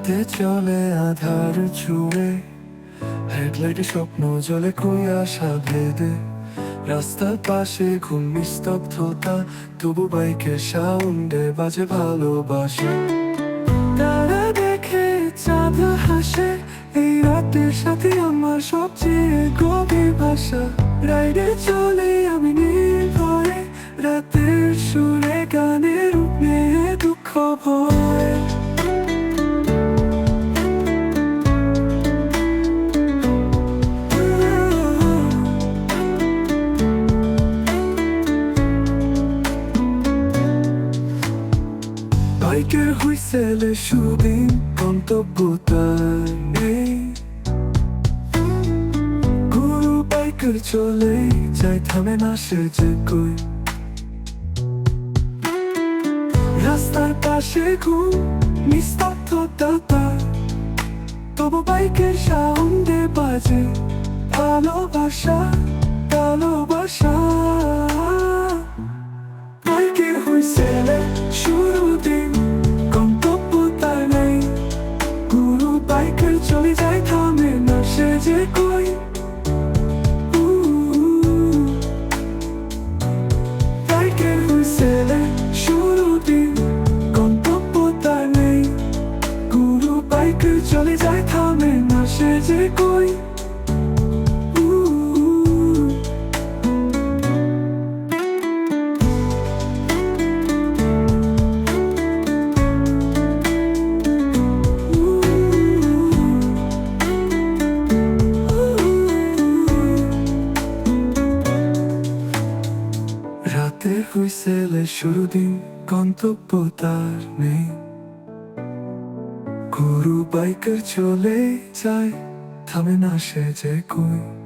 রাতে চলে আধার ছুঁড়ে হেডলাইটে স্বপ্ন জলে কুয়াশা ভেদে। রাস্তার পাশে ঘুম নিস্তব্ধতা, তবু বাইকের সাউন্ডে বাজে ভালোবাসে। তারা দেখে চাঁদ হাসে, এই রাতের সাথে আমার সবচেয়ে গভীর ভাষা। রাইডে চলে আমি নির্ভয়ে, রাতের সুরে গানের রূপ দুঃখ ভয় বাইকের হুইসেলে সুদিন গন্তব্যতা নেই। গুরু বাইকের চলে যায়, থামে না সে যে কই। রাস্তার পাশে ঘুম, নিস্তব্ধতা তার। তবু বাইকের সাউন্ডে বাজে ভালোবাসা ভালোবাসা। বাইকের হুইসেলে শুরু গুরু বাইকের চলে যায় থামে না সে যে কই। উ, রাতের হুইসেলে শুরু দিন গন্তব্য তার নেই। গুরু বাইকার চলে যায় থামে না সে যে কই।